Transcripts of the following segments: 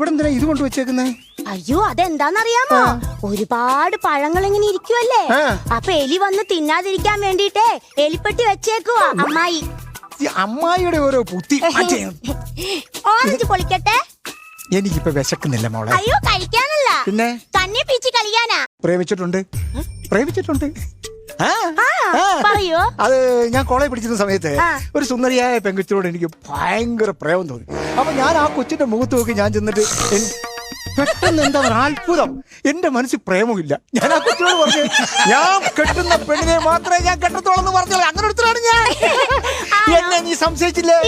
ഇവിടെ എന്തിനാ ഇത് കൊണ്ട് വെച്ചേക്കുന്നേ? അയ്യോ അതെന്താന്നറിയാമോ? ഒരുപാട് പഴങ്ങൾ ഇങ്ങനെ ഇരിക്കുവല്ലേ. അപ്പൊ എലി വന്ന് തിന്നാതിരിക്കാൻ വേണ്ടിട്ടേ എലിപ്പെട്ടി വെച്ചേക്കുവാ അമ്മായി. അമ്മായിയുടെ ഓരോ പുത്തി. ഓറഞ്ച് പൊളിക്കട്ടെ? എനിക്കിപ്പോ വിശക്കുന്നില്ല മോളെ. അയ്യോ കഴിക്കാനല്ല. പിന്നെ? തന്നെ പീച്ച് കളിക്കാനാ. പ്രേമിച്ചിട്ടുണ്ട്. പ്രേമിച്ചിട്ടുണ്ട്. പറയോ. അത് ഞാൻ കോളേജ് പഠിച്ചിരുന്ന സമയത്ത്. ഒരു സുന്ദരിയായ പെങ്കുച്ചിനോട് എനിക്ക് ഭയങ്കര പ്രേമം തോന്നി. അപ്പൊ ഞാൻ ആ കൊച്ചിന്റെ മുഖത്ത് നോക്കി ഞാൻ ചെന്നിട്ട് പെട്ടെന്ന് എന്താ പറയുക അത്ഭുതം. എന്റെ മനസ്സിൽ പ്രേമമില്ല ഞാൻ ആ കൊച്ചിനോട് പറഞ്ഞു ഞാൻ കെട്ടുന്ന പെണ്ണിനെ മാത്രമേ ഞാൻ കെട്ടത്തോളം എന്ന് അങ്ങനെ ഒരുത്തരാണ് ഞാൻ. എന്നെ നീ സംശയിച്ചില്ലേ.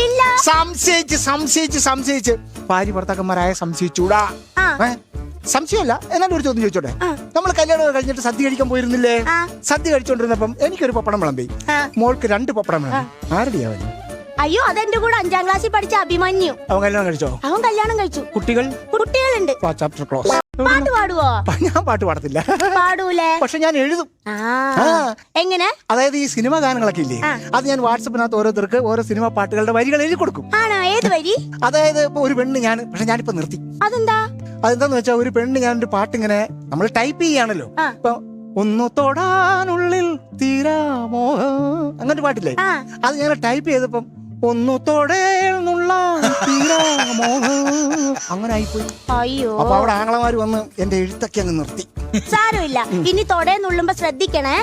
സംശയിച്ച് സംശയിച്ച് സംശയിച്ച്. ഭാര്യ ഭർത്താക്കന്മാരായ സംശയിച്ചൂടാ? സംശയമല്ല. എന്നാലും ഒരു ചോദ്യം ചോദിച്ചോട്ടെ? നമ്മൾ കല്യാണം കഴിഞ്ഞിട്ട് സദ്യ കഴിക്കാൻ പോയിരുന്നില്ലേ. സദ്യ കഴിച്ചോണ്ടിരുന്നപ്പം എനിക്കൊരു പപ്പടം വിളമ്പി. മോൾക്ക് രണ്ട് പപ്പടം വിളമ്പി. ആരുടെയാ അയ്യോ അതെന്റെ കൂടെ അഞ്ചാം ക്ലാസ്സിൽ പഠിച്ച അഭിമന്യു. അവൻ കല്യാണം കഴിച്ചോ? അവൻ കല്യാണം കഴിച്ചു. കുട്ടികൾ? കുട്ടികളുണ്ട്. ചാപ്റ്റർ ക്ലോസ് പാട്ട് പാടുവോ? ഞാൻ പാട്ട് പാടത്തില്ല. പാടൂലേ? പക്ഷെ ഞാൻ എഴുതും. എങ്ങനെ? അതായത് ഈ സിനിമ ഗാനങ്ങളൊക്കെ ഇല്ലേ? അത് ഞാൻ വാട്സപ്പിനകത്ത് ഓരോരുത്തർക്ക് ഓരോ സിനിമ പാട്ടുകളുടെ വരികൾ എഴുതി കൊടുക്കും. ആണോ? ഏത് വരി? അതായത് ഇപ്പൊ ഒരു പെണ്ണ് ഞാൻ പക്ഷെ ഞാനിപ്പോ നിർത്തി. അതെന്താ? അതെന്താന്ന് വെച്ചാൽ ഒരു പെണ്ണ് ഞാൻ ഒരു പാട്ട് ഇങ്ങനെ നമ്മൾ ടൈപ്പ് ചെയ്യാണല്ലോ. ഇപ്പൊ ഒന്ന് തൊടാനുള്ളിൽ തീരാമോ അങ്ങനെ ഒരു പാട്ടില്ലേ? അത് ഞാൻ ടൈപ്പ് ചെയ്തപ്പം ഒന്ന് തൊടേന്നുള്ള തീരാമോ അങ്ങനെ ആയിപ്പോയി. അയ്യോ. അപ്പൊ അവിടെ ആങ്ങളമാര് വന്ന് എന്റെ എഴുത്തൊക്കെ അങ്ങ് നിർത്തി. സാരമില്ല. ഇനി തൊടേന്നുള്ളുമ്പോ ശ്രദ്ധിക്കണേ?